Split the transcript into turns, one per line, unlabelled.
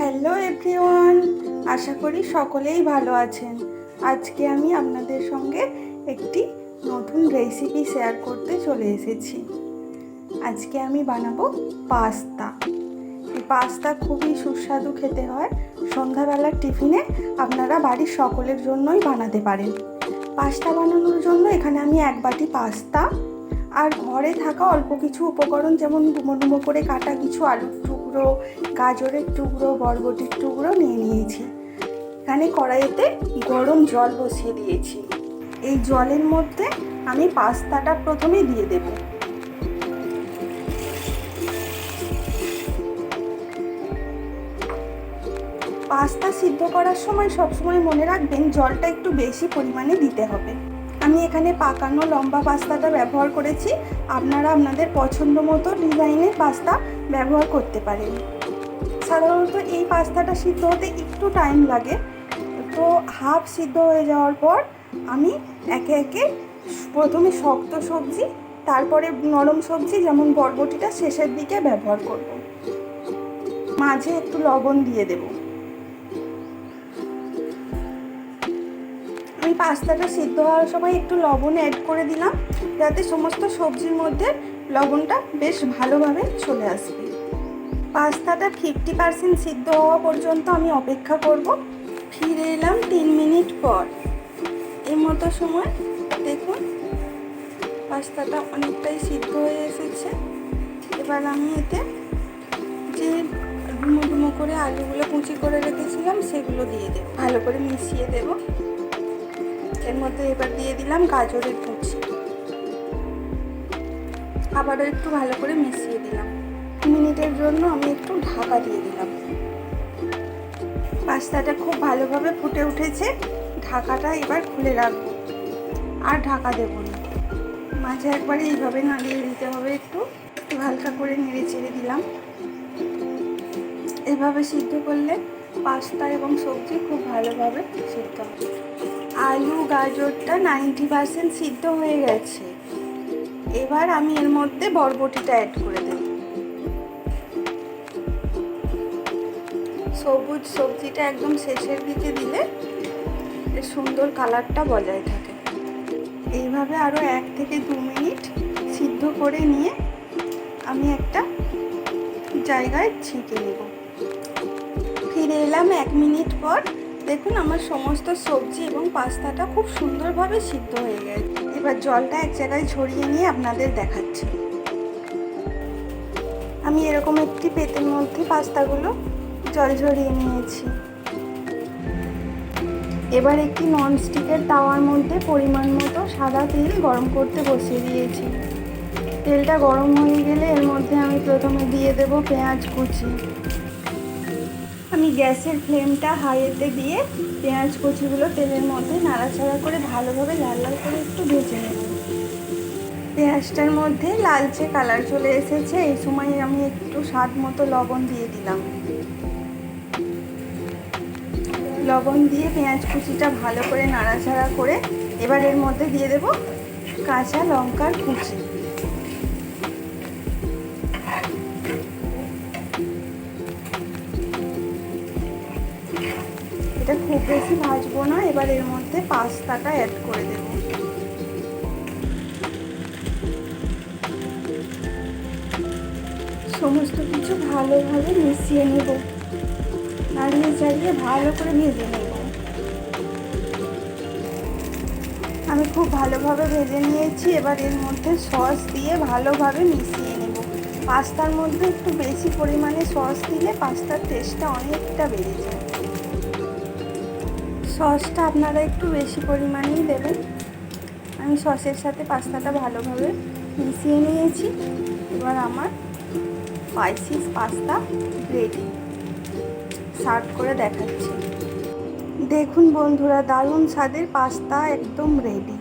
Hello everyone, আশা করি সকলেই ভালো আছেন। আজকে আমি আপনাদের সঙ্গে একটি নতুন রেসিপি শেয়ার করতে চলে এসেছি। আজকে আমি বানাবো পাস্তা। এই পাস্তা খুবই সুস্বাদু খেতে হয়। সন্ধ্যাবেলার টিফিনে আপনারা বাড়ির সকলের জন্যই বানাতে পারেন। পাস্তা বানানোর জন্য এখানে আমি এক বাটি পাস্তা আর ঘরে থাকা অল্প কিছু উপকরণ যেমন ডুমো ডুমো করে কাটা কিছু আলুর টুকরো, গাজরের টুকরো, বরবটির টুকরো নিয়ে নিয়েছি। এখানে কড়াইতে গরম জল বসিয়ে দিয়েছি। এই জলের মধ্যে আমি পাস্তাটা প্রথমে দিয়ে দেব। পাস্তা সিদ্ধ করার সময় সবসময় মনে রাখবেন জলটা একটু বেশি পরিমাণে দিতে হবে। আমি এখানে পাকানো লম্বা পাস্তাটা ব্যবহার করেছি। আপনারা আপনাদের পছন্দ মতো ডিজাইনের পাস্তা ব্যবহার করতে পারেন। সাধারণত এই পাস্তাটা সিদ্ধ হতে একটু টাইম লাগে। তো হাফ সিদ্ধ হয়ে যাওয়ার পর আমি একে একে প্রথমে শক্ত সবজি, তারপরে নরম সবজি, যেমন বরবটিটা শেষের দিকে ব্যবহার করব। মাঝে একটু লবণ দিয়ে দেবো। আমি পাস্তাটা সিদ্ধ হওয়ার সময় একটু লবণ অ্যাড করে দিলাম, যাতে সমস্ত সবজির মধ্যে লবণটা বেশ ভালোভাবে চলে আসবে। পাস্তাটা ফিফটি পার্সেন্ট সিদ্ধ হওয়া পর্যন্ত আমি অপেক্ষা করব। ফিরে এলাম তিন মিনিট পর। এই মতো সময় দেখুন, পাস্তাটা অনেকটাই সিদ্ধ হয়ে এসেছে। এবার আমি এতে যে ডুমো ডুমো করে আলুগুলো কুচি করে রেখেছিলাম, সেগুলো দিয়ে দেবো। ভালো করে মিশিয়ে দেবো। এর মধ্যে এবার দিয়ে দিলাম গাজরের কুচি। আবারও একটু ভালো করে মিশিয়ে দিলাম। মিনিটের জন্য আমি একটু ঢাকা দিয়ে দিলাম। পাস্তাটা খুব ভালোভাবে ফুটে উঠেছে। ঢাকাটা এবার খুলে রাখব। আর ঢাকা দেবো না। মাঝে একবারে এইভাবে নাড়িয়ে দিতে হবে একটু হালকা করে নেড়ে চেড়ে দিলাম। এভাবে সিদ্ধ করলে পাস্তা এবং সবজি খুব ভালোভাবে সিদ্ধ হবে। আলু গাজরটা নাইনটি পার্সেন্ট সিদ্ধ হয়ে গেছে। এবার আমি এর মধ্যে বরবটিটা অ্যাড করে দেব। সবুজ সবজিটা একদম শেষের দিকে দিলে এর সুন্দর কালারটা বজায় থাকে। এইভাবে আরও এক থেকে দু মিনিট সিদ্ধ করে নিয়ে আমি একটা জায়গায় ছেঁকে নেব। ফিরে এলাম এক মিনিট পর। দেখুন আমার সমস্ত সবজি এবং পাস্তাটা খুব সুন্দরভাবে সিদ্ধ হয়ে গেছে। এবার জলটা এক জায়গায় ছড়িয়ে নিয়ে আপনাদের দেখাচ্ছি। আমি এরকম একটি পেতের মধ্যে পাস্তাগুলো জল ঝরিয়ে নিয়েছি। এবার একটি ননস্টিকের তাওয়ার মধ্যে পরিমাণ মতো সাদা তেল গরম করতে বসিয়ে দিয়েছি। তেলটা গরম হয়ে গেলে এর মধ্যে আমি প্রথমে দিয়ে দেব পেঁয়াজ কুচি। আমি গ্যাসের ফ্লেমটা হাইতে দিয়ে পেঁয়াজ কুচিগুলো তেলের মধ্যে নাড়াচাড়া করে ভালোভাবে লাল লাল করে একটু ভেজে নেব। পেঁয়াজটার মধ্যে লালচে কালার চলে এসেছে, এই সময় আমি একটু স্বাদ মতো লবণ দিয়ে দিলাম। লবণ দিয়ে পেঁয়াজ কুচিটা ভালো করে নাড়াচাড়া করে এবার এর মধ্যে দিয়ে দেব কাঁচা লঙ্কার কুচি। এটা খুব বেশি ভাজবো না, এবার এর মধ্যে পাস্তাটা অ্যাড করে দেব। সমস্ত কিছু ভালোভাবে মিশিয়ে নেব। নাড়িয়ে চাড়িয়ে ভালো করে ভেজে নেব। আমি খুব ভালোভাবে ভেজে নিয়েছি, এবার এর মধ্যে সস দিয়ে ভালোভাবে মিশিয়ে নেব। পাস্তার মধ্যে একটু বেশি পরিমাণে সস দিলে পাস্তার টেস্টটা অনেকটা বেড়ে যায়। সসটা আপনারা একটু বেশি পরিমাণেই দেবেন। আমি সসের সাথে পাস্তাটা ভালোভাবে মিশিয়ে নিয়েছি। এবার আমার স্পাইসিস পাস্তা রেডি সার্ভ করে দেখাচ্ছি। দেখুন বন্ধুরা, দারুণ স্বাদের পাস্তা একদম রেডি